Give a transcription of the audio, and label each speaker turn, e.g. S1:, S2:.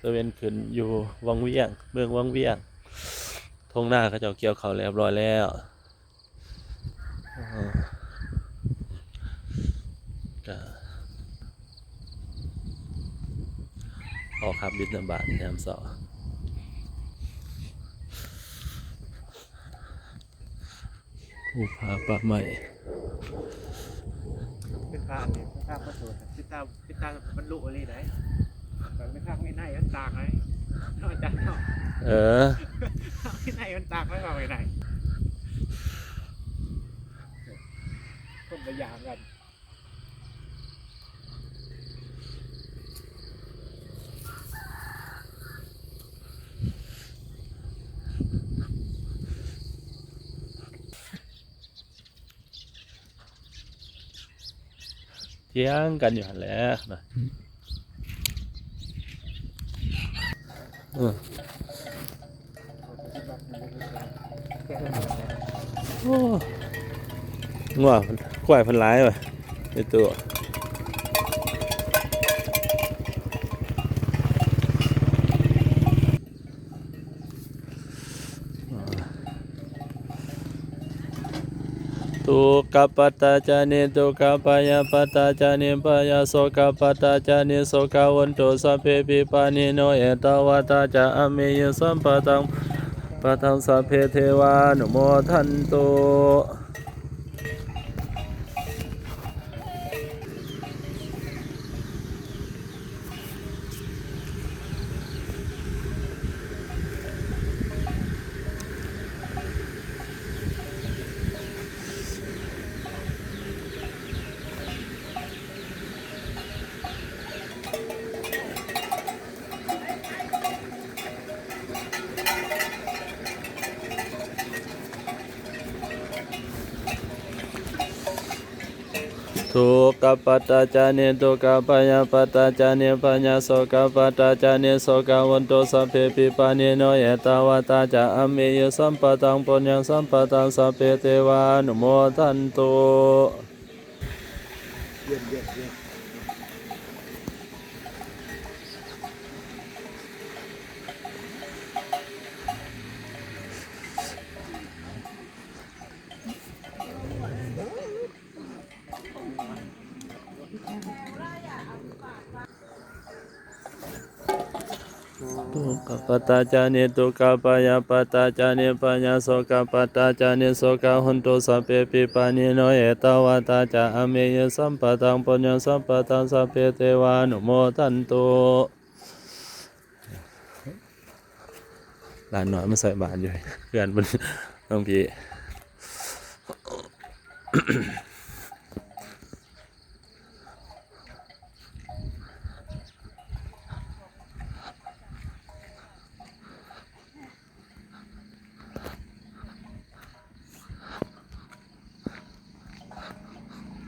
S1: ตะเวนขึ้นอยู่วังเวียงเมืองวังเวียงทงหน้าเขาเจ้าเกี่ยวเขาเรียบร้อยแล้วก็ออกขับบินบาตยามเสาร์ผู้พาป่าใหม่
S2: เป็นพระเนี่ยเป็นพระประสูติพิตาพิตาบรรลุอะไรไหน ต่างไหมอาจารย์เนาะ
S1: เออ
S2: ไม่ไหนมันต่างไหมว่าไม่ไหนคนละอย่างกัน
S1: เที่ยงกันอยู่หันแหล้วนะ เออโอ้ง่วงกล้วยพันร้ายว่ะในตัว ทุกขปัตตาจานิทุกขปายาปัตตาจานิปายาโสกปัตตาจานิโสกวันตุสัพเพปิปานิโนเอตวตาจาอเมยสัมปะตังปะทังสัพเพเทวานุโมทันตุ ทุกขปัตตาจานิทุกขปายาปัตตาจานิปัญญาโสกปัตตาจานิโสกวันตุสัพเพปิปานิโนเอตาวตาจาอเมยสัมปตังปุญญสัมปตังสัพเพเทวานุโมทันตุ
S2: เย็น เย็นเย็น
S1: ทุกปัตตาจานิทุกขปายาปัตตาจานิปัญญาโสกปัตตาจานิโสกหันตุสัพเพปิปานิโนเอตาวตาจาอเมยสัมปตังปุญญสัมปตังสัพเพเทวานุโมทันตุหลานน้อยมาใส่บาตรอยู่เพื่อนบนน้องพี่